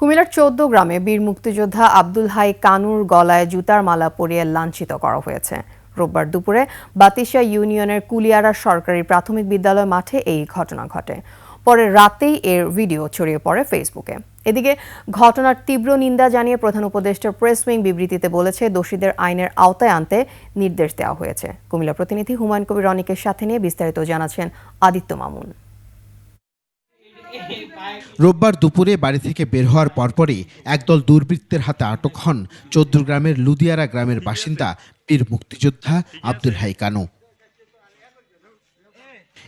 কুমিল্লার চৌদ্দ গ্রামে বীর মুক্তিযোদ্ধা আব্দুল হাই কানুর গলায় জুতার মালা পরিয়ে লাঞ্ছিত করা হয়েছে। রোববার দুপুরে বাতিশা ইউনিয়নের কুলিয়ারা সরকারি প্রাথমিক বিদ্যালয় মাঠে এই ঘটনা ঘটে। পরে রাতেই এর ভিডিও ছড়িয়ে পড়ে ফেসবুকে। এদিকে ঘটনার তীব্র নিন্দা জানিয়ে প্রধান উপদেষ্টা প্রেস উইং বিবৃতিতে বলেছে, দোষীদের আইনের আওতায় আনতে নির্দেশ দেওয়া হয়েছে। কুমিল্লা প্রতিনিধি হুমায়ুন কবির রনিকের সাথে নিয়ে বিস্তারিত জানাচ্ছেন আদিত্য মামুন। রোববার দুপুরে বাড়ি থেকে বের হওয়ার পরপরই একদল দুর্বৃত্তের হাতে আটক হন চৌদ্দগ্রামের লুদিয়ারা গ্রামের বাসিন্দা বীর মুক্তিযোদ্ধা আব্দুল হাই কানু।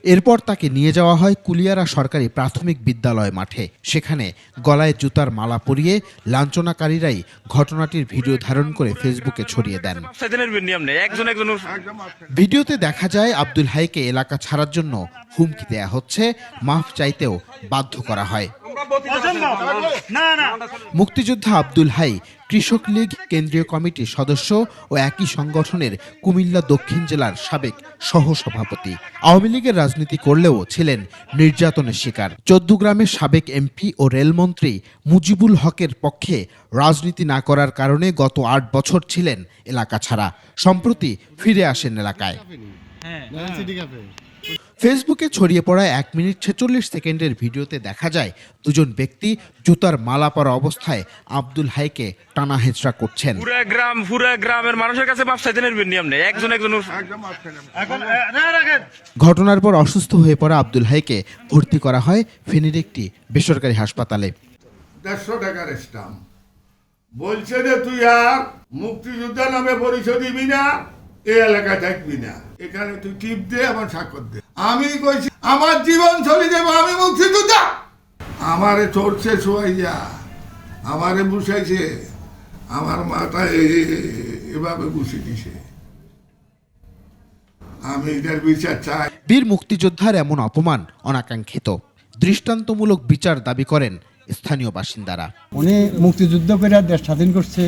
এরপর তাকে নিয়ে যাওয়া হয় কুলিয়ারা সরকারি প্রাথমিক বিদ্যালয় মাঠে। সেখানে গলায় জুতার মালা পরিয়ে লাঞ্ছনাকারীরাই ঘটনাটির ভিডিও ধারণ করে ফেসবুকে ছড়িয়ে দেন। ভিডিওতে দেখা যায় আব্দুল হাইকে এলাকা ছাড়ার জন্য হুমকি দেয়া হচ্ছে মাফ চাইতেও বাধ্য করা হয়। মুক্তিযোদ্ধা আব্দুল হাই কৃষক লীগ কেন্দ্রীয় কমিটির সদস্য ও একই সংগঠনের কুমিল্লা দক্ষিণ জেলার সাবেক সহসভাপতি। আওয়ামী লীগের রাজনীতি করলেও ছিলেন নির্যাতনের শিকার। চৌদ্দগ্রামের সাবেক এমপি ও রেলমন্ত্রী মুজিবুল হকের পক্ষে রাজনীতি না করার কারণে গত আট বছর ছিলেন এলাকা ছাড়া। সম্প্রতি ফিরে আসেন এলাকায়। ফেসবুকে ছড়িয়ে পড়া এক মিনিট ছেচল্লিশ সেকেন্ডের ভিডিওতে দেখা যায় দুজন ব্যক্তি জুতার মালা পরা অবস্থায় আব্দুল হাইকে টানা হেঁচড়া করছেন। পুরা গ্রাম পুরা গ্রামের মানুষের কাছে মাপ একজন একজন ঘটনার পর অসুস্থ হয়ে পড়া আব্দুল হাইকে ভর্তি করা হয় ফেনীর একটি বেসরকারি হাসপাতালে। দেড়শো টাকার স্টাম্প। বলছে যে তুই আর মুক্তিযোদ্ধা নামে পরিচয় দিবি না এই এলাকায় থাকবি না। এখানে তুই টিপ দে আমার স্বাক্ষর দে। আমি কইছি আমার জীবন চলে যাব আমি মুক্তিযোদ্ধা। আমারে চড়ছে শোয়াইয়া আমারে বুঝাইছে আমার মাথায় এভাবে বসে দিছে। আমি এটার বিচার চাই। বীর মুক্তিযোদ্ধার এমন অপমান অনাকাঙ্ক্ষিত। দৃষ্টান্তমূলক বিচার দাবি করেন স্থানীয় বাসিন্দারা। উনি মুক্তিযুদ্ধ করে দেশ স্বাধীন করছে।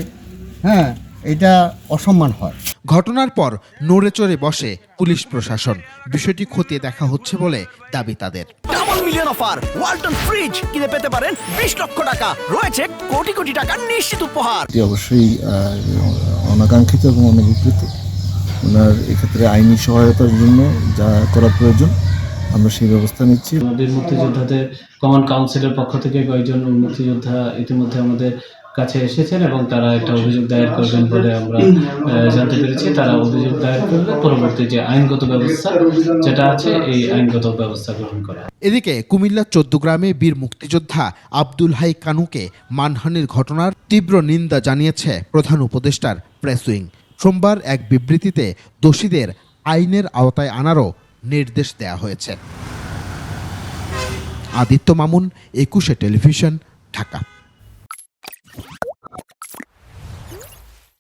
হ্যাঁ এটা অসম্মান হয়। ঘটনার পর নড়ে চড়ে বসে পুলিশ প্রশাসন। বিষয়টি খতিয়ে দেখা হচ্ছে বলে দাবি তাদের। Double million offer Walton fridge কিনে পেতে পারেন বিশ লক্ষ টাকা। রয়েছে কোটি কোটি টাকার নিশ্চিত উপহার। এটি অবশ্যই অনাকাঙ্ক্ষিত এবং অনভিপ্রেত ওনার এক্ষেত্রে আইনি সহায়তার জন্য যা করা প্রয়োজন আমরা সেই ব্যবস্থা নিচ্ছি। বীর মুক্তিযোদ্ধাদের কমন কাউন্সিলের পক্ষ থেকে কয়েকজন মুক্তিযোদ্ধা ইতিমধ্যে আমাদের কাছে এসেছেন এবং তারা একটা অভিযোগ দায়ের করবেন বলে আমরা জানতে পেরেছি। তারা অভিযোগ দায়ের করলে পরবর্তী যে আইনগত ব্যবস্থা, যেটা আছে, এই আইনগত ব্যবস্থা গ্রহণ করা। এদিকে কুমিল্লার চৌদ্দগ্রামে বীর মুক্তিযোদ্ধা আব্দুল হাই কানুকে মানহানির ঘটনার তীব্র নিন্দা জানিয়েছে প্রধান উপদেষ্টার প্রেস উইং। সোমবার এক বিবৃতিতে দোষীদের আইনের আওতায় আনারও নির্দেশ দেয়া হয়েছে। আদিত্য মামুন, একুশে টেলিভিশন, ঢাকা।